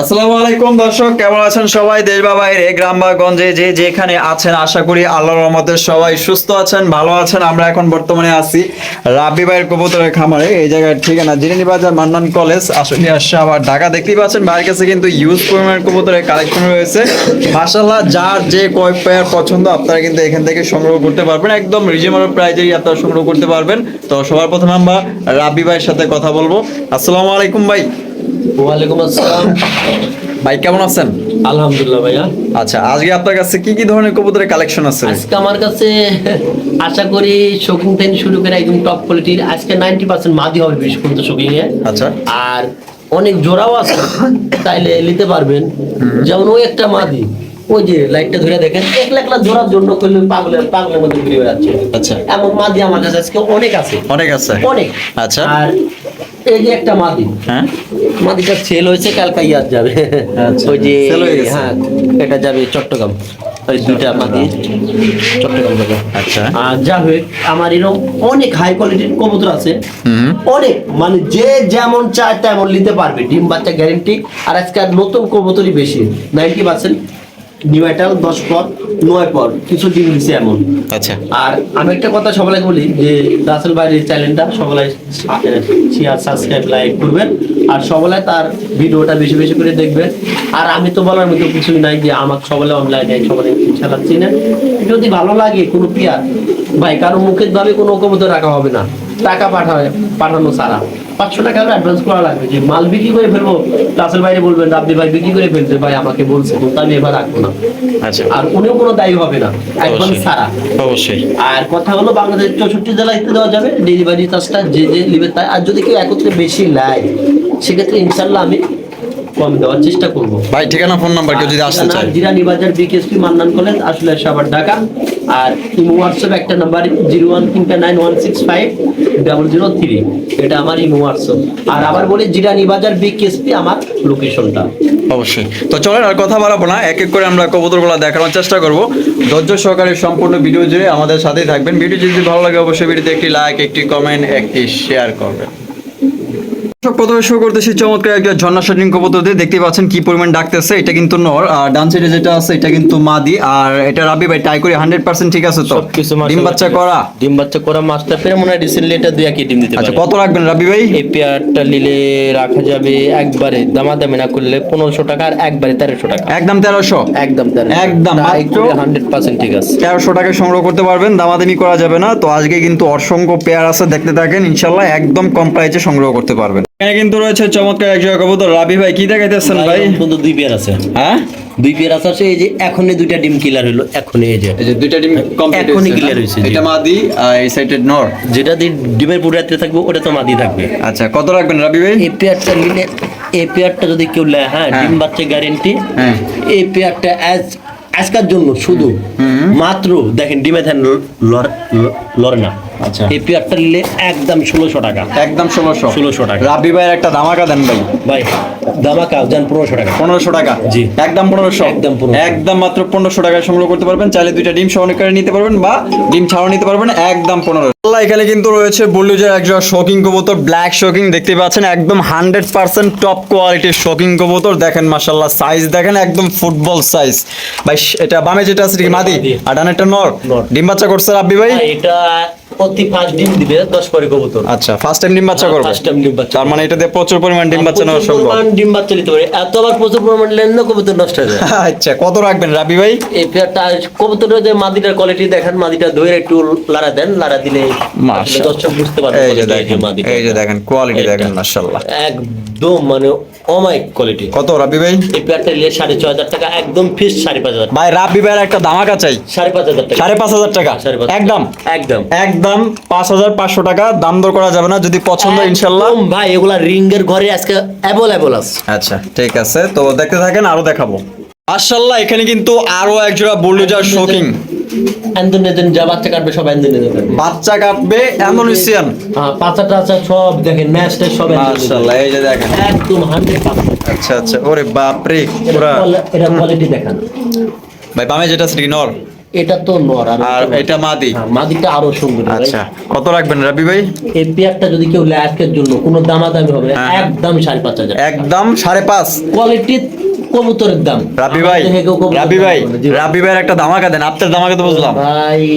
আসসালামু আলাইকুম দর্শক, কেমন আছেন সবাই? দেশ বা বাইরে, গ্রাম বা গঞ্জে যে যেখানে আছেন, আশা করি আল্লাহর রহমতে সবাই সুস্থ আছেন, ভালো আছেন। আমরা এখন বর্তমানে আছি রাব্বি ভাইয়ের কবুতরের খামারে, এই জায়গার ঠিকানা জিরানি বাজার, মান্নান কলেজ আসলে আসছে আবার ঢাকা। দেখতেই পাচ্ছেন, ভাইয়ের কাছে কিন্তু ইউজ পরিমাণের কবুতরের কালেকশন রয়েছে। মাশাল্লাহ যার যে কয় পেয়ার পছন্দ, আপনারা কিন্তু এখান থেকে সংগ্রহ করতে পারবেন। একদম রিজনেবল প্রাইজেই আপনারা সংগ্রহ করতে পারবেন। তো সবার প্রথমে আমরা রাব্বি ভাইয়ের সাথে কথা বলব। আসসালামু আলাইকুম ভাই। ওয়ালাইকুম আসসালাম। ভাই কেমন আছেন? আলহামদুলিল্লাহ ভাইয়া। আচ্ছা আজকে আপনার কাছে কি কি ধরনের কবুতরের কালেকশন আছে আজকে আমার কাছে আশা করি শোকিং থেকে শুরু করে একদম টপ কোয়ালিটির আজকে নাইনটি পার্সেন্ট মাদি হবে বেশি পর্যন্ত শোকিং এ। আচ্ছা। আর অনেক জোড়াও আছে তাইলে নিতে পারবেন। যেমন ওই একটা মাদি। ওই যে লাইটটা ধরে দেখেন এক লাখ লাখ জোড়ার জন্য করলে পাগলের পাগলের মধ্যে ঘুরে বেড়াচ্ছে। আচ্ছা। এমন মাদি আমার কাছে আজকে অনেক আছে। অনেক আছে। অনেক। আচ্ছা। আর এই যে একটা মাদি। হ্যাঁ? মাদিটা সেল হয়েছে কালকা যাবে। আচ্ছা, ওই যে sell হয়ে গেছে। এটা যাবে চট্টগ্রাম। ওই দুইটা মাদি চট্টগ্রাম যাবে। আচ্ছা। আর আমার এরকম অনেক হাই কোয়ালিটির কবুতর আছে। অনেক মানে যে যেমন চায় তেমন নিতে পারবে। ডিম বাচ্চা গ্যারেন্টি আর আজকে নতুন কবুতরই বেশি নাইনটি পার্সেন্ট নিউ দশ পর নয় পর কিছু ডিম দিছে এমন। আচ্ছা। আর আমি একটা কথা সবাই বলি যে রাসেল ভাইয়ের চ্যানেলটা সবাই শেয়ার সাবস্ক্রাইব লাইক করবেন আর সবাই তার ভিডিওটা বেশি বেশি করে দেখবেন। আর আমি তো বলার মতো কিছুই নাই যে আমাকে সবাই অনলাইনে সবাই ইনশাল্লাহ চিনেন। যদি ভালো লাগে কোনো পিয়ার ভাই কারও মুখের ভাবে কোনো কবুতর রাখা হবে না। টাকা পাঠায় পাঠানো সারা পাঁচশো টাকা অ্যাডভান্স করা লাগবে। যে মাল বিক্রি করে ফেলব ক্লাসের বাইরে বলবেন আপনি ভাই বিক্রি করে ফেলছে ভাই আমাকে বলছে তো আমি এবার রাখব না। আচ্ছা। আর উনিও কোনো দায়ী হবে না একদম সারা অবশ্যই। আর কথা হলো বাংলাদেশ চৌষট্টি জেলায় দেওয়া যাবে ডেলিভারি চার্জটা যে যে নেবে তাই আর যদি কেউ একত্রে বেশি নেয় সেক্ষেত্রে ইনশাল্লাহ আমি কম দেওয়ার চেষ্টা করব। ভাই ঠিকানা ফোন নাম্বার কেউ যদি আসতে চায়। জিরানি বাজার বিকেএসপি মান্নান কলেজ আসলে সাবার ঢাকা। আর ইমো হোয়াটসঅ্যাপ একটা নাম্বার জিরো ওয়ান তিনটা nine one six five double zero three. এটা আমার ইমো হোয়াটসঅ্যাপ আর আবার বলি জিরানি বাজার বিকেএসপি আমার লোকেশনটা অবশ্যই। তো চলেন আর কথা বাড়াবো না। এক এক করে আমরা কবুতরগুলো দেখানোর চেষ্টা করব। ধৈর্য সহকারে সম্পূর্ণ ভিডিও জুড়ে আমাদের সাথেই থাকবেন। ভিডিও যদি ভালো লাগে অবশ্যই ভিডিওতে একটি লাইক একটি কমেন্ট একটি শেয়ার করবেন। প্রথমে শুরু করতেছি চমৎকার একটা ঝর্ণা শাটিং কবুতর দেখতে পাচ্ছেন কি পরিমাণ ডাকতেছে এটা কিন্তু নর। আর ডান সাইডে যেটা আছে এটা কিন্তু মাদি। আর এটা রাবি ভাই টাই করে হান্ড্রেড পার্সেন্ট ঠিক আছে তো? ডিম বাচ্চা করা? ডিম বাচ্চা করা মাছটা পেরে মনে হয় রিসেন্টলি এটা দুই একই ডিম দিতে আচ্ছা কত রাখবেন রাবি ভাই? এই পেয়ারটা নিলে রাখা যাবে একবারে দামাদামি না করলে পনেরোশো টাকা আর একবারে তেরোশো টাকা। একদম তেরোশো? একদম একদম, হান্ড্রেড পার্সেন্ট ঠিক আছে। তেরোশো টাকায় সংগ্রহ করতে পারবেন দামাদামি করা যাবে না। তো আজকে কিন্তু অসংখ্য পেয়ার আছে দেখতে থাকেন ইনশাল্লাহ একদম কম প্রাইসে সংগ্রহ করতে পারবেন। এখানে কিন্তু রয়েছে চমৎকার এক জায়গা কবুতর। রাবি ভাই কি দেখাইতেছেন ভাই কিন্তু দুই পেয়ার আছে। হ্যাঁ? দুই পেয়ার আছে আছে এই যে এখনই দুইটা ডিম কিলার হলো এখনই এই যে। এই যে দুইটা ডিম কমপ্লিট এখনই clear হয়েছে, জি। এটা মাদি আর এই সাইডে নর। যেটা দিয়ে ডিমের পুরো রাত্রে থাকবে ওটা তো মাদি থাকবে। আচ্ছা কত রাখবেন রাবি ভাই? এই পেয়ারটা নিলে এই পেয়ারটা যদি কেউ নেয় হ্যাঁ হ্যাঁ। ডিম বাচ্চা গ্যারেন্টি হ্যাঁ। এই পেয়ারটা আজ আজকার জন্য শুধু। মাত্র দেখেন ডিমে ধ্যান লড়ে না। আচ্ছা। এই পেয়ারটা নিলে একদম ষোলোশো টাকা। একদম ষোলোশো। 1600 টাকা। রাবি ভাইয়ের একটা ধামাকা দেন ভাই। ভাই দামাকা যান পনেরোশো টাকা। পনেরোশো টাকা? জি। একদম পনেরোশো? একদম 1500 একদম মাত্র পনেরোশো টাকায় সংগ্রহ করতে পারবেন। চাইলে দুইটা ডিম সহকারে নিতে পারবেন বা ডিম ছাড়াও নিতে পারবেন। একদম পনেরো এখানে কিন্তু রয়েছে বললুজের একজন শোকিং কবুতর ব্ল্যাক শোকিং দেখতে পাচ্ছেন একদম হান্ড্রেড পার্সেন্ট টপ কোয়ালিটির শোকিং কবুতর। দেখেন মাসাল্লাহ সাইজ দেখেন একদম ফুটবল সাইজ ভাই এটা বামে যেটা আছে মাদি। আর ডানেরটা নর নর। ডিম বাচ্চা করছে রাব্বি ভাই এটা প্রতি পাঁচ ডিম দিবে দশ পরে কবুতর। আচ্ছা ফার্স্ট টাইম ডিম বাচ্চা করবে? ফার্স্ট টাইম ডিম বাচ্চা তার মানে এটাতে প্রচুর পরিমাণ ডিম বাচ্চা নেওয়া সম্ভব পরিমাণ ডিম বাচ্চা নিতে পারে এত আবার প্রচুর পরিমাণ লেন কবুতর নষ্ট হয়ে যায়। আচ্ছা কত রাখবেন রাবি ভাই? এই পেয়ারটা কবুতরের যে মাদিটার কোয়ালিটি দেখেন মাদিটা ধরে একটু লাড়া দেন লাড়া দিলে মাশাআল্লাহ। দর্শক বুঝতে পারবে এই যে দেখেন। এই যে দেখেন কোয়ালিটি দেখেন মাশাআল্লাহ। একদম মানে অমাইক কোয়ালিটি কত রাবি ভাই? এই পেয়ারটা নিলে সাড়ে হাজার টাকা একদম ফিস সাড়ে পাঁচ হাজার। ভাই রাবি ভাইয়ের একটা ধামাকা চাই। সাড়ে পাঁচ হাজার টাকা। সাড়ে পাঁচ হাজার টাকা। পাঁচ একদম। একদম। একদম পাঁচ হাজার পাঁচশো টাকা। দাম দর করা যাবে না যদি পছন্দ ইনশাল্লাহ। ভাই এগুলা রিঙ্গের ঘরে আজকে অ্যাভেলেবল আছে। আচ্ছা ঠিক আছে। তো দেখতে থাকেন আরও দেখাবো। মাশাল্লাহ এখানে কিন্তু আরও এক জোড়া বুলডোজার শোকিং এন্দোনেজেন যা বাচ্চা কাটবে সব এন্দোনেজেন বাচ্চা কাটবে এমনইসিয়ান হ্যাঁ টাচা সব দেখেন ম্যাচটা সব মাশাল্লাহ এই যে দেখেন। একদম হান্ড্রেড আচ্ছা আচ্ছা ওরে বাপ রে পুরা। এটা কোয়ালিটি দেখান। ভাই বামে যেটা আছে কি নর? এটা তো নর আর এটা মাদি। হ্যাঁ, মাদিটা আরও সুন্দর। আচ্ছা কত রাখবেন রাবি ভাই? এই পেয়ারটা যদি কেউ ল্যাকের জন্য কোনো দামাদামি হবে হ্যাঁ। একদম সাড়ে পাঁচ হাজার। একদম সাড়ে পাঁচ। কোয়ালিটি কবুতরের দাম। রাবি ভাই রাবি ভাই। রাবি ভাইয়ের একটা ধামাকা দেন আপনার ধামাকা তো বুঝলাম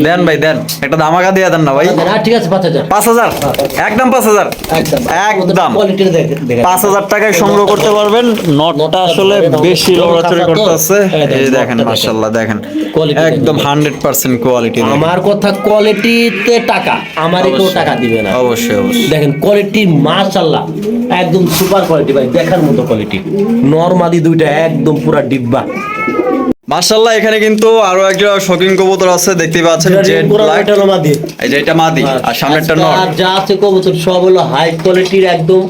দেন ভাই দেন একটা ধামাকা দিয়ে দেন না ভাই। হ্যাঁ, ঠিক আছে পাঁচ হাজার। পাঁচ হাজার? একদম পাঁচ হাজার? একদম। পাঁচ হাজার টাকায় সংগ্রহ করতে পারবেন। নটটা আসলে বেশি লড়াচড়ি করতেছে। এই দেখেন মার্শাল্লাহ দেখেন একদম হান্ড্রেড পার্সেন্ট কোয়ালিটি আমার কথা কোয়ালিটিতে টাকা আমার কেউ টাকা দিবে না। অবশ্যই অবশ্যই। দেখেন কোয়ালিটি মাশাল্লাহ একদম সুপার কোয়ালিটি ভাই দেখার মতো কোয়ালিটি নরমাদি দুইটা একদম পুরা ডিব্বা। মার্শাল্লাহ এখানে কিন্তু আরও একটা শৌখিন কবুতর আছে দেখতে পাচ্ছেন জেড ব্ল্যাক এটা মাদি। এই যে এটা মাদি আর সামনেরটা আজকে নট। আর যা আছে কবুতর সব হলো হাই কোয়ালিটির একদম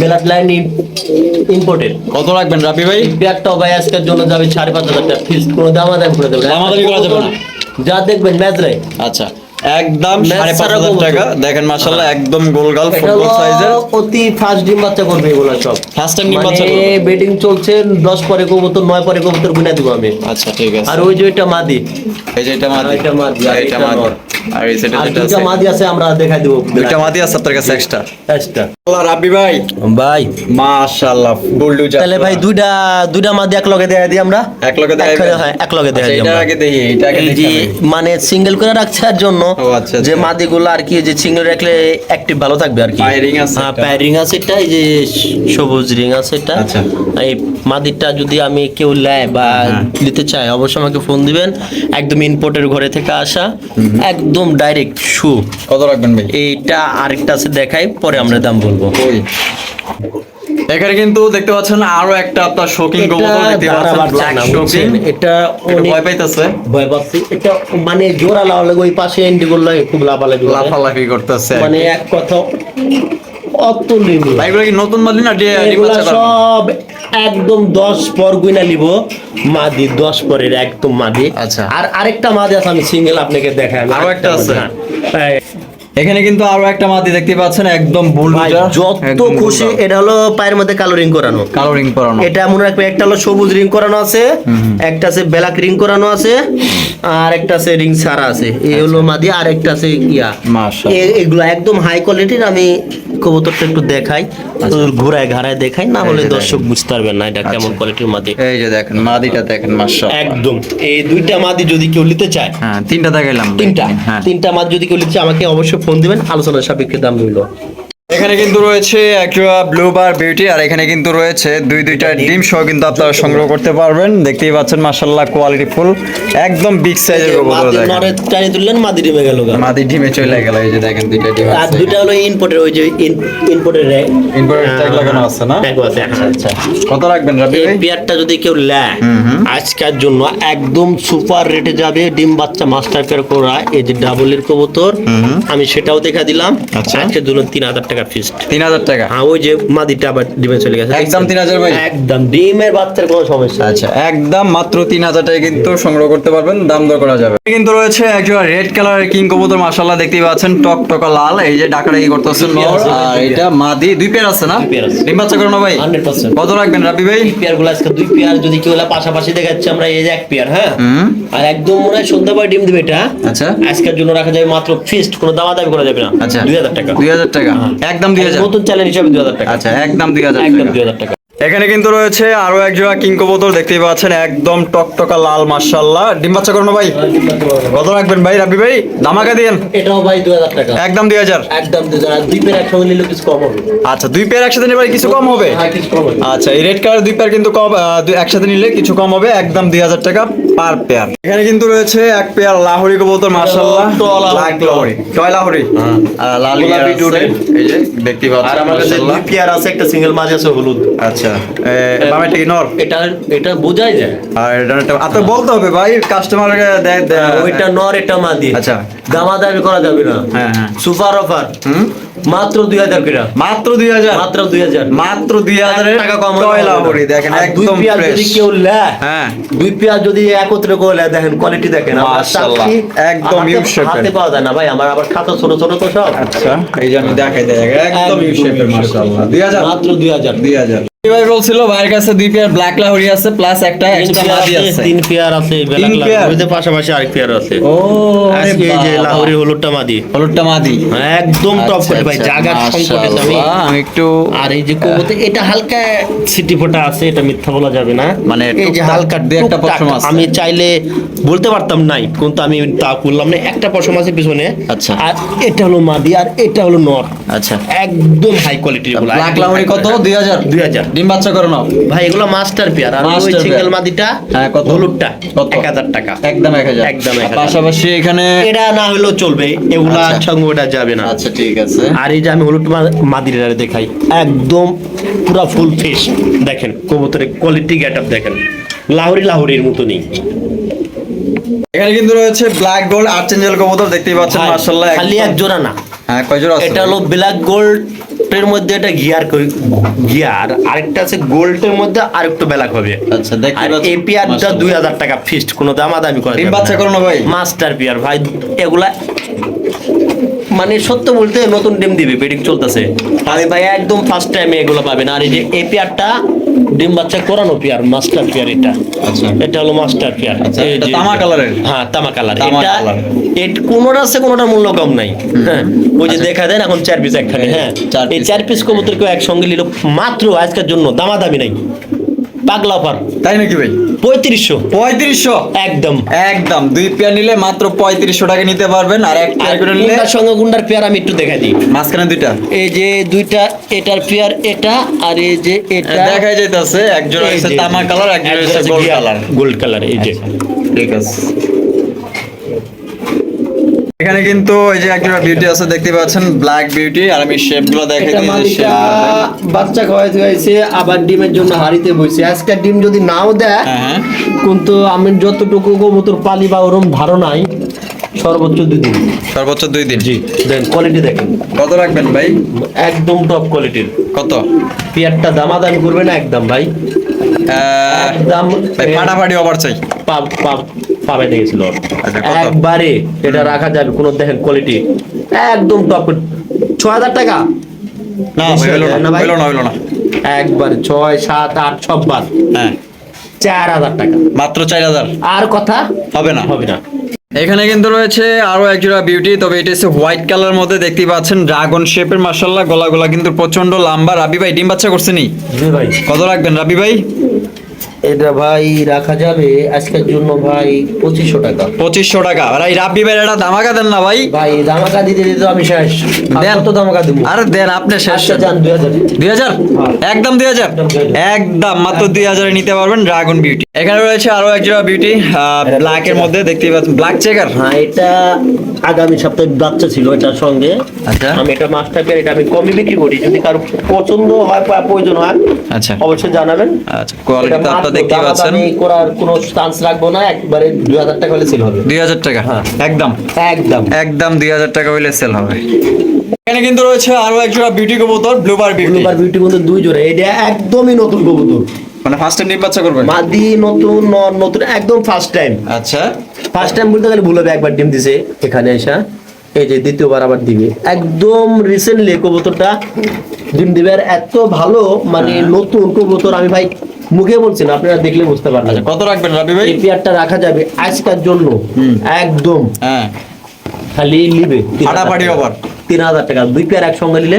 ব্লাড লাইন ইম্পোর্টেড কত রাখবেন রাবি ভাই? পেয়ারটাও ভাই আজকের জন্য যাবে সাড়ে পাঁচ হাজার টাকা। কোনো দামাদামি করে দেবে দামাদামি করা যাবে না। যা দেখবেন ম্যাচরাই আচ্ছা। একদম সাড়ে পাঁচ হাজার টাকা। দেখেন মার্শাল্লাহ একদম গোলগাল ফুটবল সাইজের ফার্স্ট ডিম বাচ্চা করবে এগুলো সব। Time ডিম বাচ্চা মানে করবে। বেডিং চলছে দশ পরে কবুতর নয় পরে কবুতর গুনে দিব আমি। আচ্ছা ঠিক আছে। আর ওই যে ওইটা মাদি। এই যে এটা মাদি। এটা মাদি, আর এটা এটা মাদি। আর এই সেটা আর যেটা আছে। মাদি আছে আমরা দেখাই দেবো। দুইটা মাদি আছে আপনার কাছে এক্সট্রা এক্সট্রা আল্লাহ রাব্বি ভাই। ভাই। মাশাআল্লাহ বুলডু তাহলে ভাই দুইটা দুইটা মাদি এক লগে দিই আমরা? এক লগে হ্যাঁ, এক লগে দেখাই দিই এটা আগে এটা আগে মানে সিঙ্গেল করে রাখছে আর জন্য আচ্ছা, যে আচ্ছা। মাদিগুলো আর কি যে সিঙ্গেল রাখলে অ্যাক্টিভ ভালো থাকবে আর কি। পায়ে ring আছে হ্যাঁ আছে এটা এই যে সবুজ রিং আছে এটা আচ্ছা। এই মাদিরটা যদি আমি কেউ নেয় বা হ্যাঁ। নিতে চাই অবশ্যই আমাকে ফোন দিবেন। একদম ইম্পোর্টের ঘরে থেকে আসা একদম ডাইরেক্ট শু কত রাখবেন ভাই? এইটা আরেকটা আছে দেখাই পরে আমরা দাম বলব। এখানে কিন্তু দেখতে পাচ্ছেন আরও একটা আপনার এটা কবুতর দেখতে পাচ্ছেন? এটা ভয় পাইতেছে ভয় পাচ্ছি এটা মানে জোড়া লাভ লাগে ওই পাশে এন্ডি করলে খুব লাফালাফি। লাফালাফি করতেছে মানে এক কথা অতুলনীয় এগুলো কি নতুন মাদি না ডে সব একদম দশ পর গুইনা নিব মাদি দশ পরের একদম মাদি আচ্ছা। আর আরেকটা মাদি আছে আমি সিঙ্গেল আপনাকে দেখাই আরও একটা আছে? হ্যাঁ। এখানে কিন্তু আরও একটা মাদি দেখতে পাচ্ছেন একদম ভাই, বুলডুজা যত খুশি এটা হলো পায়ের মধ্যে কালো রিং করানো। কালো রিং পরানো। এটা মনে রাখবে একটা হলো সবুজ রিং করানো আছে একটা আছে ব্ল্যাক রিং করানো আছে আর একটা আছে রিং ছাড়া আছে। এই হলো মাদি আর একটা আছে ইয়া। মাশাআল্লাহ। এগুলো একদম হাই কোয়ালিটির আমি কবুতরটা একটু দেখাই তো ঘোরায় ঘাড়ায় দেখাই না হলে দর্শক বুঝতে পারবেন না এটা কেমন আচ্ছা। কোয়ালিটির মাদি। এই যে দেখেন মাদিটা দেখেন মাশাআল্লাহ। একদম। এই দুইটা মাদি যদি কেউ নিতে চায় হ্যাঁ তিনটা দেখাইলাম। তিনটা। হ্যাঁ। তিনটা মাদি যদি কেউ নিতে চায় আমাকে অবশ্যই ফোন দিবেন আলোচনার সাপেক্ষে দাম রইল। এখানে কিন্তু রয়েছে একটা ব্লু বার বিউটি আর এখানে কিন্তু রয়েছে দুই দুইটা ডিম সহ কিন্তু আপনারা সংগ্রহ করতে পারবেন। দেখতেই পাচ্ছেন মাশাআল্লাহ কোয়ালিটি ফুল একদম বিগ সাইজের কবুতর দেখেন। নরে টানি তুললেন মাদি ডিমে গেল। মাদি ডিমে চলে গেল এই যে দেখেন দুইটা ডিম আর দুইটা হলো ইনপোর্টের ওই যে ইনপোর্টের Imported tag লাগানো আছে না? ট্যাগ আছে আচ্ছা আচ্ছা। কত রাখবেন রাবি ভাই? পেয়ারটা যদি কেউ নেয়। আজকের জন্য একদম সুপার রেটে যাবে ডিম বাচ্চা মাস্টার পেয়ার করা এই যে ডাবল এর কবুতর আমি সেটাও দেখা দিলাম। আচ্ছা। আজকের জন্য তিন হাজার টাকা ফিক্সড তিন হাজার টাকা। হ্যাঁ ওই যে মাদিটা আবার ডিমে চলে গেছে একদম 3000 ভাই? একদম ডিমের বাচ্চার কোনো সমস্যা আচ্ছা একদম মাত্র তিন হাজার টাকা কিন্তু সংগ্রহ করতে পারবেন দাম দর করা যাবে। কিন্তু রয়েছে একটা রেড কালারের কিং কবুতর মাশাআল্লাহ দেখতেই পাচ্ছেন টক টকা লাল এই যে করতেছে নর আছে, আর এটা মাদি দুই পেয়ার আছে না। ডিম বাচ্চা করো না ভাই। 100% কত রাখবেন রাবি ভাই? পেয়ারগুলো আজকে দুই পেয়ার যদি কেউ পাশাপাশি দেখাচ্ছে আমরা এই যে এক পেয়ার হ্যাঁ? আর একদম মনে হয় সন্ধ্যাবার ডিম দিবে এটা। আচ্ছা। আজকের জন্য রাখা যাবে মাত্র ফিক্সড কোনো দামা দাবি করা যাবে না। আচ্ছা। দুই হাজার টাকা। দুই হাজার টাকা। একদম দুই হাজার। নতুন চ্যানেল হিসাবে দুই হাজার টাকা। আচ্ছা একদম দুই হাজার একদম দুই হাজার টাকা। এখানে কিন্তু রয়েছে আরও এক জোড়া কিং কবুতর দেখতেই পাচ্ছেন একদম টকটকা লাল মাশাআল্লাহ। ডিম বাচ্চা করো না ভাই। কত রাখবেন ভাই রাবি ভাই? ধামাকা দিয়েন। এটাও ভাই দুই হাজার টাকা। একদম দুই হাজার। একদম দুই হাজার। আর দুই পেয়ার একসঙ্গে নিলে কিছু কম হবে। আচ্ছা দুই পেয়ার একসাথে নিলে কিছু কম হবে? হ্যাঁ কিছু কম হবে। আচ্ছা এই রেড কালার দুই পেয়ার কিন্তু কম একসাথে নিলে কিছু কম হবে একদম দুই হাজার টাকা পার পেয়ার এখানে কিন্তু রয়েছে এক পেয়ার লাহোরি কবুতর মাশাআল্লাহ। ব্ল্যাক লাহোরি। টয় লাহোরি। আর লাল গোলাপি ডুডে। এই যে দেখতে পাচ্ছেন কাছে মাশাআল্লাহ। দুই পেয়ার আছে একটা সিঙ্গেল মাঝে আছে হলুদ। আচ্ছা। এ, বামেরটা কি নর। এটা এটা বোঝাই যায়। আর এটা আপনার বলতে হবে ভাই কাস্টমারকে দেয় দেয়- ওইটা নর এটা মাদি। আচ্ছা। দামাদামি করা যাবে না। হ্যাঁ হ্যাঁ। Super offer. হুম? মাত্র দুই হাজার করে। মাত্র দুই হাজার? মাত্র দুই হাজার। মাত্র দুই হাজারের টাকা কম টয় লাহোরি দেখেন দুই একদম পেয়ার যদি কেউ নেয় হ্যাঁ। দুই পেয়ার যদি একত্রে করে দেখেন কোয়ালিটি দেখেন। মাশাআল্লাহ, একদম ইউ। হাতে পাওয়া যায় না ভাই আমার আবার খাতা ছোট ছোট তো সব। আচ্ছা এই যে আমি দেখাই দেয় একদম ইউ শেপের মাশাআল্লাহ। দুই হাজার? মাত্র দুই হাজার। দুই হাজার। ভাই বলছিল ভাইয়ের কাছে দুই পেয়ার ব্ল্যাক লাহরি আছে প্লাস একটা এক্সট্রা মাদি আছে, আছে। তিন পেয়ার আছে ব্ল্যাক পেয়ার? পাশাপাশি আরেক পেয়ার আছে। ও আজকে এই যে লাহোরি হলুদটা মাদি। হলুদটা মাদি। একদম টপ করে ভাই সংকটে আমি আমি একটু আর এই যে কবুতে এটা হালকা সিটি ফোটা আছে এটা মিথ্যা বলা যাবে না। মানে এই যে হালকা দুই একটা পশম আছে। আমি চাইলে বলতে পারতাম নাই কিন্তু আমি তা করলাম না। একটা পশম আছে পিছনে আচ্ছা। আর এটা হলো মাদি আর এটা হলো নর। আচ্ছা। একদম হাই কোয়ালিটির ব্ল্যাক লাহরি কত? দুই হাজার। ডিম বাচ্চা করে নাও। ভাই এগুলো মাস্টার পেয়ার। আর ওই সিঙ্গেল মাদিটা হ্যাঁ, কত? হলুদটা কত? এক হাজার টাকা। একদম এক হাজার। একদম এক হাজার। পাশাপাশি এখানে এটা না হলেও চলবে। এগুলা আচ্ছা। সঙ্গে ওটা যাবে না। আচ্ছা ঠিক আছে। আর এই যে আমি হলুদ মাদিরা দেখাই একদম পুরা ফুল ফিশ দেখেন কবুতরের কোয়ালিটি গেট আপ দেখেন। লাহোরি লাহোরির মতো নেই এখানে কিন্তু রয়েছে ব্ল্যাক গোল্ড আর্চেঞ্জেল কবুতর দেখতেই পাচ্ছেন মাশাআল্লাহ খালি এক জোড়া না। হ্যাঁ কয় জোড়া আছে? এটা হলো ব্ল্যাক গোল্ড এর মধ্যে একটা গিয়ার গিয়ার আরেকটা আছে গোল্ডের মধ্যে আরেকটু ব্ল্যাক হবে। আচ্ছা, দেখ আর। এই পেয়ারটা টাকা ফিক্সড কোনো দামাদামি করে ডিম বাচ্চা করো না ভাই। মাস্টার পিয়ার ভাই এগুলা মানে সত্য বলতে নতুন ডিম দিবে পেডিং চলতেছে। আমি ভাই একদম ফার্স্ট টাইম এগুলো পাবেন। আর এই যে এই পেয়ারটা ডিম বাচ্চা করানো পেয়ার মাস্টার পেয়ার এটা। আচ্ছা। এটা হলো মাস্টার পেয়ার। আচ্ছা, তামা কালারের? হ্যাঁ তামা কালার। এটা এট- কোনোটা আছে কোনোটার মূল্য কম নাই হ্যাঁ ওই যে দেখা দেন এখন চার পিস একখানে হ্যাঁ চার এই চার পিস কবুতর কেউ একসঙ্গে নিল মাত্র আজকের জন্য দামাদামি নাই। পাগলা অফার। তাই নাকি ভাই? পঁয়ত্রিশশো। পঁয়ত্রিশশো? একদম। একদম। দুই পেয়ার নিলে মাত্র পঁয়ত্রিশশো টাকা নিতে পারবেন আর এক পেয়ার করে নিলে গুন্ডার সঙ্গে গুন্ডার পেয়ার আমি একটু দেখাই দিই। মাঝখানে দুইটা। এই যে দুইটা এটার পেয়ার এটা আর এই যে এটা দেখাই যাইতেছে। একজন হচ্ছে তামা কালার একজন একজন হচ্ছে গোল্ড কালার। গোল্ড কালার এই যে। ঠিক আছে। এখানে কিন্তু এই যে একটা বিউটি আছে দেখতে পাচ্ছেন ব্ল্যাক বিউটি আর আমি শেপগুলো দেখাই মালিকা বাচ্চা খাওয়াইতে হয়েছে আবার ডিমের জন্য হাড়িতে বসে আজকের ডিম যদি নাও দেয় হ্যাঁ, হ্যাঁ। কিন্তু আমি যতটুকু গোমতর পালি বা ওরম ধারণাই সর্বোচ্চ দুই দিন। সর্বোচ্চ দুই দিন? জি দেন কোয়ালিটি দেখেন। কত রাখবেন ভাই? একদম টপ কোয়ালিটির কত? পেয়ারটা দামাদামি করবে না একদম ভাই। একদম ভাই ফাটাফাটি অফার চাই। পা- পা- পাবে গেছিল আচ্ছা, একবারে এটা রাখা যাবে কোনো দেখেন কোয়ালিটি একদম টপ ছ হাজার টাকা? না হইল না না ভাই? হইল না একবার ছয় সাত আট সব বাদ। হ্যাঁ। চার হাজার টাকা। মাত্র চার হাজার। আর কথা? হবে না। হবে না। এখানে কিন্তু রয়েছে আরও এক জোড়া বিউটি তবে এটা হচ্ছে হোয়াইট কালার মধ্যে দেখতে পাচ্ছেন ড্রাগন শেপের মার্শাল্লাহ গলা গলা কিন্তু প্রচণ্ড লম্বা। রাবি ভাই ডিম বাচ্চা করছে নি ভাই। কত রাখবেন রাবি ভাই? এটা ভাই রাখা যাবে আজকের জন্য ভাই পঁচিশশো টাকা। পঁচিশশো টাকা। আর এই রাব্বি ভাই এটা ধামাকা দেন না ভাই? ভাই দামাকা দিতে দিতে আমি শেষ। দেন। তো দামাকা দিব? আরে দেন আপনি শেষ। আচ্ছা যান দুই হাজার। দুই হাজার? হ্যাঁ। একদম দুই হাজার? একদম 2000 একদম মাত্র দুই হাজারে নিতে পারবেন ড্রাগন বিউটি এখানে রয়েছে আরও এক জোড়া বিউটি ব্ল্যাক এর মধ্যে দেখতেই পাচ্ছেন ব্ল্যাক চেকার হ্যাঁ এটা আগামী সপ্তাহে বাচ্চা ছিল এটার সঙ্গে। আচ্ছা। আমি এটা মাস্টার পেয়ার এটা আমি কমই বিক্রি করি। যদি কারও পছন্দ হয় বা প্রয়োজন হয় আচ্ছা। অবশ্যই জানাবেন। আচ্ছা কোয়ালিটি আপনারা দেখতে পাচ্ছেন দামাদামি করার কোনো চান্স রাখব না একবারে দুই হাজার টাকা হলে সেল হবে। দুই হাজার টাকা? হ্যাঁ। একদম। একদম। একদম দুই হাজার টাকা হইলে সেল হবে। এখানে কিন্তু রয়েছে আরও এক জোড়া বিউটি কবুতর ব্লুবার বিউটি ব্লুবার বিউটি বন্ধু দুই জোড়া এটা একদমই নতুন কবুতর। মানে ফার্স্ট টাইম ডিম বাচ্চা করবেন? মাদি নতুন নতুন একদম ফার্স্ট টাইম আচ্ছা। ফার্স্ট টাইম বলতে গেলে ভুল হবে একবার ডিম দিছে এখানে এসা। এই যে দ্বিতীয়বার আবার দিবে। একদম রিসেন্টলি কবুতরটা ডিম দিবে। আর এত ভালো মানে হ্যাঁ। নতুন কবুতর আমি ভাই মুখে বলছি না আপনারা দেখলে বুঝতে পারবেন। আচ্ছা কত রাখবেন রাবি ভাই? এই পেয়ারটা রাখা যাবে আজকের জন্য। একদম। হ্যাঁ। খালি নিবে। ফাটাফাটি offer। তিন হাজার টাকা। দুই পেয়ার একসঙ্গে নিলে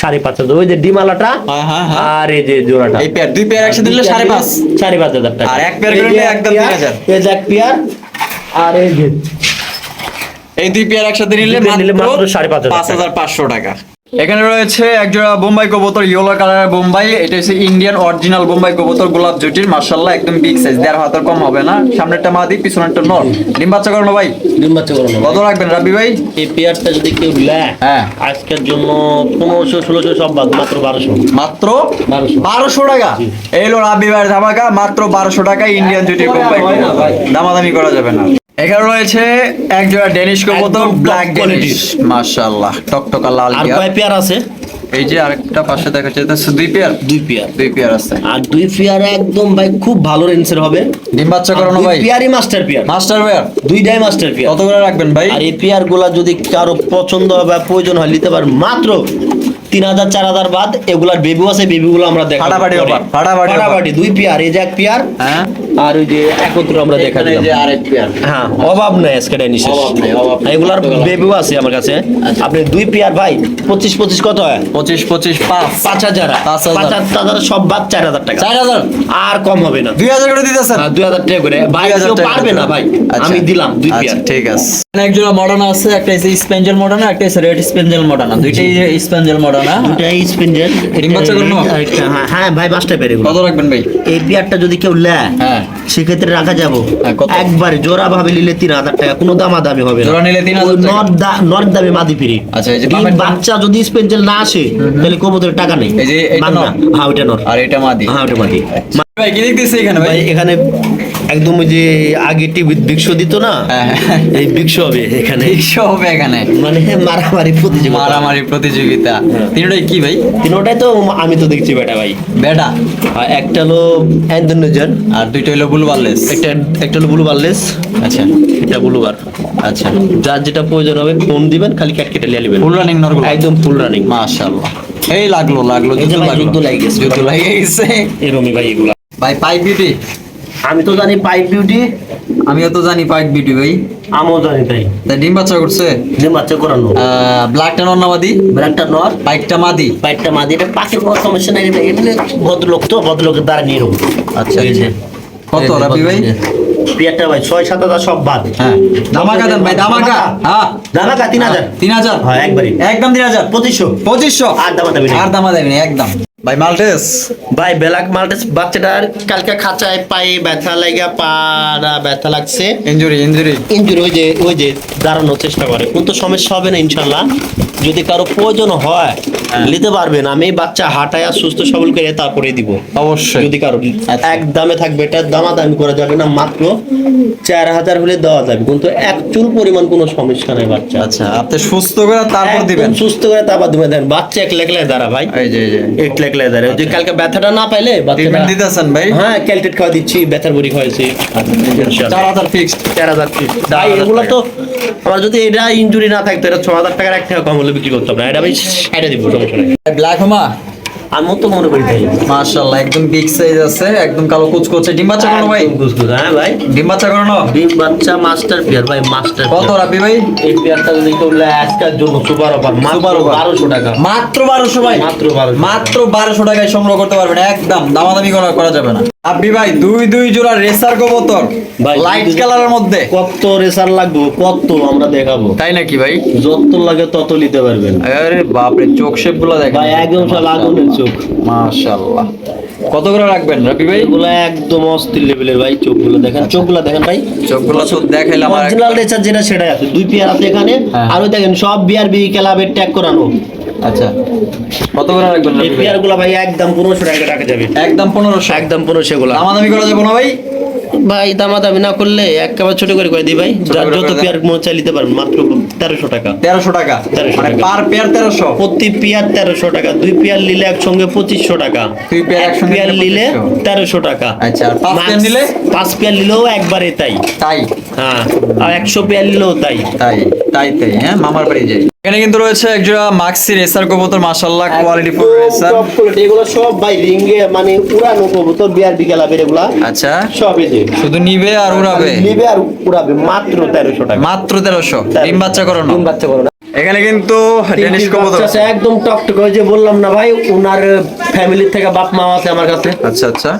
সাড়ে পাঁচ হাজার। ওই যে ডিমালাটা হ্যাঁ, হ্যাঁ, হ্যাঁ। আর এই যে জোড়াটা। এই পেয়ার দুই পেয়ার একসাথে দিলে সাড়ে পাঁচ। সাড়ে পাঁচ হাজার টাকা। আর এক পেয়ার করে এই যে নিলে এক একদম তিন হাজার। এই যে এক পেয়ার আর এই যে এই দুই পেয়ার একসাথে নিলে মাত্র সাড়ে পাঁচ হাজার পাঁচ হাজার পাঁচশো টাকা। এখানে রয়েছে একজোড়া বোম্বাই কবুতর ইয়েলো কালারের বোম্বাই। এটা হচ্ছে ইন্ডিয়ান অরিজিনাল বোম্বাই কবুতর গোলাপ জুটির। মার্শাল্লাহ একদম বিগ সাইজ দেড় হাতের কম হবে না। সামনেরটা মাদি পিছনেরটা নর। ডিম বাচ্চা করো ভাই। ডিম বাচ্চা করো কত রাখবেন রাবি ভাই? এই পেয়ারটা যদি কেউ নেয় হ্যাঁ। আজকের জন্য পনেরোশো ষোলোশো সব বাদ মাত্র বারোশো। মাত্র বারোশো। টাকা? এই হলো রাবি ভাইয়ের ধামাকা মাত্র বারোশো টাকা ইন্ডিয়ান জুটির বোম্বাই ভাই। দামাদামি করা যাবে না। এখানে রয়েছে এক জোড়া ডেনিশ কবুতর ব্ল্যাক ডেনিশ মাশাআল্লাহ টকটকা লাল আর কয় পেয়ার আছে? এই যে আরেকটা পাশে দেখা যাচ্ছে দুই পেয়ার? দুই পেয়ার। দুই পেয়ার আছে। আর দুই পেয়ার একদম ভাই খুব ভালো রেঞ্জের হবে। ডিম বাচ্চা করো না দুই ভাই? পেয়ারই মাস্টার পেয়ার। Master pair? দুইটাই মাস্টার পেয়ার। কত করে রাখবেন ভাই? আর এই পেয়ারগুলা যদি কারও পছন্দ হয় বা প্রয়োজন হয় নিতে পার মাত্র তিন হাজার চার হাজার বাদ এগুলার বেবি আছে বেবিগুলো আমরা দেখাবো ফাটাফাটি। ফাটাফাটি ফাটাফাটি দুই পেয়ার এই যে এক পেয়ার হ্যাঁ। আর ওই যে একত্র আমরা দেখা দিলাম। যে আরেক পেয়ার। হ্যাঁ অভাব নাই আজকে নিশেষ অভাব নাই, অভাব এগুলার বেবিও আছে আমার কাছে। আপনি দুই পেয়ার ভাই পঁচিশ পঁচিশ কত হয়? পঁচিশ পঁচিশ পাঁচ। পাঁচ হাজার। পাঁচ হাজার। পাঁচ হাজার সব বাদ চার হাজার টাকা। চার হাজার? আর কম হবে না। দুই হাজার করে দিতেছেন? আর দুই হাজার টাকা করে। ভাই কেউ পারবে না ভাই। আচ্ছা। আমি দিলাম দুই আচ্ছা, পেয়ার। ঠিক আছে। এক জোড়া মডার্ন আছে একটা স্পেঞ্জেল মডার্ন একটা রেড স্পেঞ্জেল মডার্ন দুইটাই স্পেঞ্জেল মডার্ন বাচ্চা করল? হ্যাঁ হ্যাঁ ভাই পাঁচটা পেরে কত রাখবেন ভাই? এই পেয়ারটা যদি কেউ নেয় হ্যাঁ। সেক্ষেত্রে রাখা যাব? একবারে জোড়া ভাবে নিলে তিন হাজার টাকা কোনো দামা দামি হবে জোড়া নিলে 3000 টাকা? নর দা- নর দামে মাদি ফিরি। আচ্ছা, এই যে? বাচ্চা যদি স্পেঞ্জেল না আসে তাহলে কবুতরের টাকা নেই। এই যে এটা নর? হ্যাঁ ওইটা নর। আর এটা মাদি। হ্যাঁ ওটা মাদি। ভাই কি দেখতেছি এখানে ভাই এখানে একদম ওই যে আগে টিভি বিক্স দিত না? হ্যাঁ। এই বিক্স হবে এখানে। এইসব হবে এখানে। মানে মারামারি প্রতিযোগিতা। মারামারি প্রতিযোগিতা। তিনটাই কি ভাই? তিনোটাই তো আমি তো দেখছি বেটা ভাই। বেটা? একটা হলো ইন্দোনেশিয়ান আর দুইটা হলো বুলবারলেস। একটা একটা হলো ব্লু বারলেস আচ্ছা। এটা ব্লু বার আচ্ছা। যার যেটা প্রয়োজন হবে ফোন দিবেন খালি ক্যাট কেটে লিয়ে নেবেন। ফুল রানিং নরগুলো? একদম ফুল রানিং মাশাআল্লাহ। এই লাগল লাগল যুদ্ধ ভাই, লাগল। যুদ্ধ লাগে গেছে। যুদ্ধ লাগে গেছে। এরমই ভাই এগুলা। ভাই পাইপ বিউটি আমি তো জানি পাইপ বিউটি আমিও তো জানি পাইপ বিউটি ভাই। আমিও জানি তাই। তা ডিম বাচ্চা করছে? যে বাচ্চা করানো। ব্ল্যাকটা নন্নাবাদি ব্র্যান্ডটা নর। পাইপটা মাদি? পাইপটা মাদি। এটা পাখি কোনো সমস্যা নাই এটা এমনি ভদ্রলোক তো ভদ্রলোকের দ্বারা নিয়ে নেব আচ্ছা, এই যে। কত রাবি ভাই? পিয়ারটা ভাই ছয় সাত হাজার সব বাদ। হ্যাঁ। ধামাকা দেন ভাই ধামাকা। হ্যাঁ। ধামাকা তিন হাজার। তিন হাজার? হ্যাঁ একবারই। একদম তিন হাজার। পঁচিশশো। পঁচিশশো। আর দামা দামি আর দামা দেবেন একদম। ভাই মাল্টেস। ভাই ব্ল্যাক মাল্টেস বাচ্চাটার কালকে খাঁচায় পায়ে ব্যথা লাগা পাড়া ব্যথা লাগছে। ইঞ্জুরি ইঞ্জুরি ইঞ্জুরি ওই যে ওই যে দাঁড়ানোর চেষ্টা করে। কিন্তু সমস্যা হবে না ইনশাল্লাহ। যদি কারও প্রয়োজন হয় হ্যাঁ। নিতে পারবেন। আমি বাচ্চা হাঁটায় আর সুস্থ সবল করে তারপরে দিব। অবশ্যই। যদি কারও। এক দামে থাকবে এটা দামা দামি করা যাবে না মাত্র চার হাজার হলে দেওয়া যাবে। কিন্তু এক চুল পরিমাণ কোনো সমস্যা নেই বাচ্চা। আচ্ছা আপনি সুস্থ করে তারপর দিবেন। সুস্থ করে তারপর দিবেন। বাচ্চা এক লেখলে দাঁড়া ভাই। এই যে এই যে। এক লেখলে যে কালকে ব্যথাটা না পাইলে ট্রিটমেন্ট দিতেছেন ভাই? হ্যাঁ ক্যালটেট খাওয়া দিচ্ছি ব্যথার বড়ি খাওয়াইছি। চার হাজার ফিক্সড চার হাজার পিস ভাই এগুলো তো আমার যদি এটা ইনজুরি না থাকতো এটা ছ হাজার টাকার এক টাকা কম হলে বিক্রি করতাম না। এটা আমি সাইডে দিব সমস্যা নাই। ব্ল্যাক হোমা। আমিও তো মনে করি তাই মাশাআল্লাহ একদম বিগ সাইজ আছে একদম কালো কুচকুচে। ডিম বাচ্চা করো ভাই? একদম গুজগুজ, হ্যাঁ ভাই। ডিম বাচ্চা করো ডিম বাচ্চা মাস্টার পিয়ার ভাই মাস্টার কত রাবি ভাই? এই পিয়ারটা যদি কেউ নেয় আজকের জন্য সুপার অফার মাত্র। বারোশো টাকা। মাত্র ভাই? মাত্র মাত্র টাকায় সংগ্রহ করতে পারবেন একদম। দামাদামি দামি করা যাবে না। আপনি ভাই দুই দুই জোড়া রেসার কবুতর লাইট কালারের মধ্যে। কত রেসার লাগবে কত আমরা দেখাবো। তাই নাকি ভাই? যত লাগে তত নিতে পারবেন। আরে বাপরে চোখ শেপগুলো দেখেন। ভাই একদম সব আগুনের চোখ। মাশাআল্লাহ। কত করে রাখবেন রবি ভাই? এগুলো একদম অস্থির লেভেলের ভাই চোখগুলো দেখেন চোখগুলো দেখেন ভাই। চোখগুলো তো দেখাইলাম আর অরিজিনাল রেচার যেটা সেটাই আছে। দুই পেয়ার আছে এখানে হ্যাঁ। আর ওই দেখেন সব বিয়ার বি ক্লাবের ট্যাগ করানো। আচ্ছা। কত করে রাখবেন এই রবি ভাই? পেয়ারগুলো ভাই একদম পুরো টাকা রাখা যাবে। একদম 1500 একদম 1500 গুলো দামাদামি করা যাবে না ভাই? ভাই দামা দামি না করলে একেবারে ছোট করে করে দিই ভাই। যত পেয়ার মনে চাই নিতে পারবেন মাত্র তেরোশো টাকা। তেরোশো টাকা? 1300 মানে টাকা। পার পেয়ার তেরোশো? প্রতি পেয়ার তেরোশো টাকা দুই পেয়ার নিলে একসঙ্গে পঁচিশশো টাকা। দুই পেয়ার এক পেয়ার নিলে নিলে 2500 তেরোশো টাকা। আচ্ছা, পাঁচ পেয়ার নিলে? পাঁচ পেয়ার নিলেও একবারে তাই। তাই? হ্যাঁ আর একশো পেয়ার নিলেও তাই। তাই তাই তাই হ্যাঁ মামার বাড়ি যাই এখানে কিন্তু রয়েছে একজোড়া মাক্সি রেসার কবুতর মাশাআল্লাহ কোয়ালিটি ফুল রেসার সব কোয়ালিটি এগুলো সব ভাই রিঙ্গে মানে উড়ানো কবুতর বিয়ার বিকেলা বের এগুলা। আচ্ছা। সব এই যে শুধু নিবে আর উড়াবে? নিবে আর উড়াবে মাত্র 1300 টাকা। মাত্র 1300 ডিম বাচ্চা করানো? ডিম বাচ্চা করো না এখানে কিন্তু ডেনিশ কবুতর আছে, একদম টকটক যে বললাম না ভাই ওনার ফ্যামিলির থেকে বাপ মা আছে আমার কাছে। আচ্ছা আচ্ছা।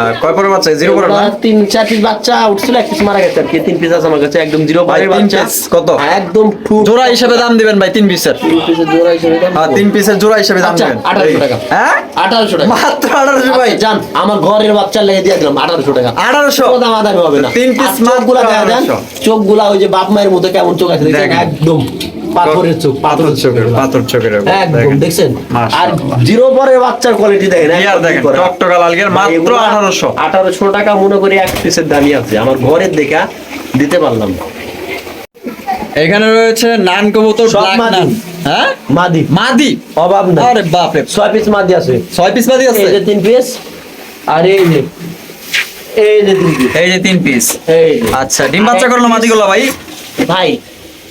আর কয় পরের বাচ্চা? জিরো পরের না? তিন চার পিস বাচ্চা উঠছিল এক পিস মারা গেছে আর কি তিন পিস আছে আমার কাছে একদম জিরো ভাই, তিন বাচ্চা। কত? একদম জোড়া হিসেবে দাম দিবেন ভাই তিন পিসের। তিন পিসের জোড়া হিসেবে দাম হ্যাঁ তিন পিসের জোড়া হিসেবে দাম আচ্ছা, দিবেন। 1800 টাকা। হ্যাঁ? আঠারোশো টাকা। মাত্র আঠারোশো ভাই। আচ্ছা, জান আমার ঘরের বাচ্চা লেগে দিয়ে দিলাম আঠারোশো টাকা। আঠারোশো? কোনো দাম আদায় হবে না। তিন দেখা যান 1800 চোখগুলা ওই যে বাপ মায়ের মতো কেমন চোখ আছে একদম। পাথরের চোখ পাথর চোখের পাথর। চোখের একদম দেখছেন? আর জিরো পরের বাচ্চার কোয়ালিটি দেখেন ইয়ার দেখেন টকটকা লাল মাত্র এগুলা আঠারোশো। 1800 টাকা মনে করি এক পিসের দামই আছে আমার ঘরের দেখা দিতে পারলাম না। এখানে রয়েছে নান কবুতর ব্ল্যাক নান। হ্যাঁ? মাদি। মাদি? অভাব না আরে বাপ রে ছয় পিস মাদি আছে। ছয় পিস মাদি আছে? এই যে তিন পিস আর এই যে এই যে তিন পিস এই যে তিন পিস এই আচ্ছা ডিম বাচ্চা করল মাদিগুলো ভাই? ভাই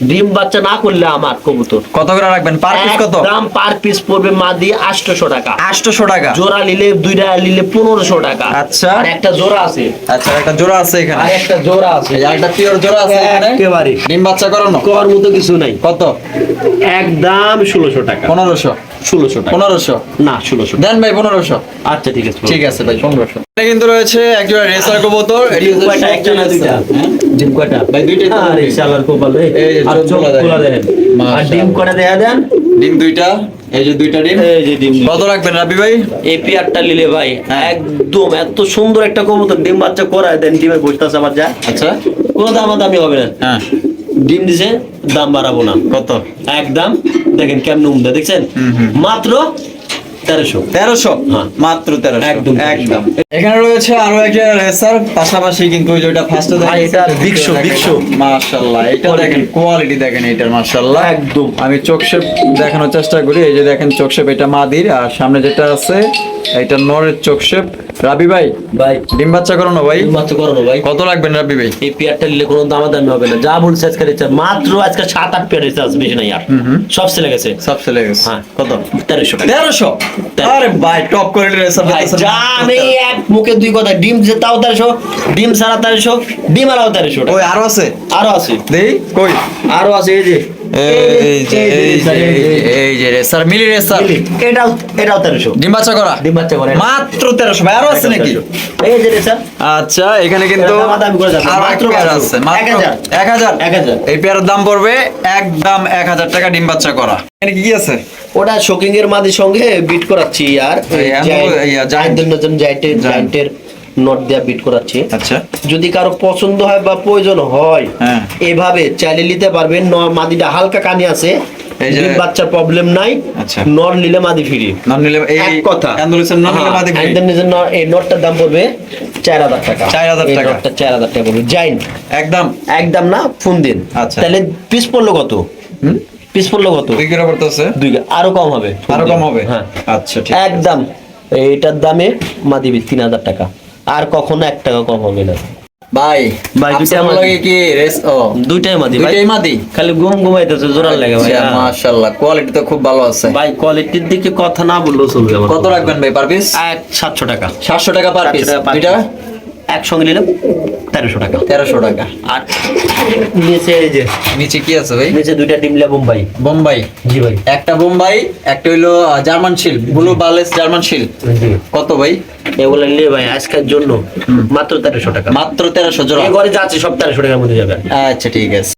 ডিম বাচ্চা না করলে আমার কবুতর। কত করে রাখবেন? পার পিস কত? দাম পার পিস পড়বে মাদি আটশোশো টাকা। আটশোশো টাকা? জোড়া নিলে দুইটা নিলে 1500 টাকা। আচ্ছা। আর একটা জোড়া আছে। আচ্ছা একটা জোড়া আছে এখানে। আর একটা জোড়া আছে। এই একটা পিওর জোড়া আছে এখানে? একেবারে। ডিম বাচ্চা করানো? কর মতো কিছু নাই। কত? একদম 1600 টাকা। পনেরোশো। ষোলোশো টাকা। পনেরোশো? না ষোলোশো। দেন ভাই পনেরোশো। আচ্ছা ঠিক আছে ঠিক আছে ভাই পনেরোশো। এটা কিন্তু রয়েছে একজোড়া রেসার কবুতর ডিম কয়টা? একটা না দুইটা। হ্যাঁ? ডিম কয়টা? ভাই, দুইটাই তো আরে শালার কপাল রে এই যে আর চোখ চোখ খোলা দেখেন। আর ডিম কয়টা দেয়া দেন? ডিম দুইটা এই যে দুইটা ডিম। এই যে ডিম কত রাখবেন রাবি ভাই? এই পেয়ারটা নিলে ভাই হ্যাঁ। একদম এত সুন্দর একটা কবুতর। ডিম বাচ্চা করায় দেন ডিমের বসতেছে আমার যা। আচ্ছা। কোনো দামাদামি হবে না। হ্যাঁ। ডিম দিছে দাম বাড়াবো না। কত? একদম দেখেন কেমন উমদা দেখছেন। মাত্র তেরোশো। তেরোশো। মাত্র তেরোশো। একদম। একদম। এখানে রয়েছে আরও একটা রেসার পাশাপাশি কিন্তু যেটা ফার্স্টে এটা বিকশো, বিকশো। মাশাআল্লাহ এটা দেখেন কোয়ালিটি দেখেন এটার মাশাআল্লাহ। একদম। আমি চোখ দেখানোর চেষ্টা করি এই যে দেখেন চোখ এটা মাদির আর সামনে যেটা আছে এটা নরের চোখ রাবি ভাই ভাই। ডিম বাচ্চা করো না ভাই? ডিম বাচ্চা করো না ভাই। কত রাখবেন রাবি ভাই? এই পেয়ারটা নিলে কোনো দামাদামি হবে না। যা বলছে আজকে রিচার্জ মাত্র আজকে সাত আট পেয়ার রিচার্জ বেশি নাই আর। সব ছেলে গেছে। সব চলে গেছে। হ্যাঁ। কত? তেরোশো। তেরোশো? আরে ভাই টপ করে রেসার ভাই, যা আমি এক মুখে দুই কথা ডিম যে তাও তেরোশো ডিম সারা তেরোশো ডিম আলাও তেরোশো। ওই আরও আছে? আরও আছে। দেই কই? আরও আছে এই যে। এই যে এই যে এই যে রেসার মিলি রেসার এটাও এটাও তেরোশো। ডিম করা। ডিম বাচ্চা মাত্র তেরোশো ভাই আরও আছে নাকি? এই যে স্যার। আচ্ছা এখানে কিন্তু এটা দামাদামি করে যাচ্ছে। আরও এক মাত্র আছে মাত্র এক হাজার। এক হাজার। এই পেয়ারের দাম পড়বে একদম এক হাজার টাকা ডিম করা। এখানে কি আছে? ওটা শোকিং এর মাঝে সঙ্গে বিট করাচ্ছি আর জায়েন্টের নতুন জায়েন্টের Giant। জায়েন্টের নট দেয়া বিট করাচ্ছি। আচ্ছা। যদি কারও পছন্দ হয় বা প্রয়োজন হয় হ্যাঁ। এভাবে চাইলে নিতে পারবেন। ন- মাদিটা হালকা কানে আছে। এই যে- ডিম বাচ্চার প্রবলেম নাই। আচ্ছা। নর নিলে মাদি ফ্রি। নন নিলে এই এক কথা। অ্যান্ডুলেশন নিলে হ্যাঁ, অ্যান্ডুলেশন নর- এই নটটার দাম পড়বে চার হাজার টাকা। 4,000 টাকা। নটটা চার হাজার টাকা পড়বে। জাইন্ট একদম। একদম না ফোন দিন। আচ্ছা। তাহলে পিস পড়ল কত? হুম? পিস পড়ল কত? দুই কিলো পড়তেছে? দুই আরও কম হবে। আরও কম হবে? হ্যাঁ আচ্ছা ঠিক একদম। এইটার দামে মা দিবি তিন হাজার টাকা। আর কখনো এক টাকা কম হবে না। ভাই ভাই, দুইটা মাদি। লাগে কি রেস ও দুইটাই মাদি দুইটাই মাদি? খালি ঘুম ঘুমাইতেছে জোরাল লাগে ভাই হ্যাঁ। মাশাআল্লাহ কোয়ালিটি তো খুব ভালো আছে। ভাই কোয়ালিটির দিকে কথা না বললেও চলবে কত রাখবেন ভাই পার পিস এক সাতশো টাকা। সাতশো টাকা পার 700 পিস দুইটা। একসঙ্গে নিলাম তেরোশো টাকা। তেরোশো টাকা। আর নিচে এই যে নিচে কি আছে ভাই? নিচে দুইটা ডিমলা বোম্বাই। বোম্বাই? জি ভাই। একটা বোম্বাই একটা হইল জার্মান শিল ব্লু বালেস জার্মান শিল। কত ভাই? এগুলো নিয়ে ভাই আজকের জন্য মাত্র তেরোশো টাকা। মাত্র তেরোশো জোড়া। ঘরে যাচ্ছে সব তেরোশো টাকার মধ্যে যাবে। আচ্ছা ঠিক আছে।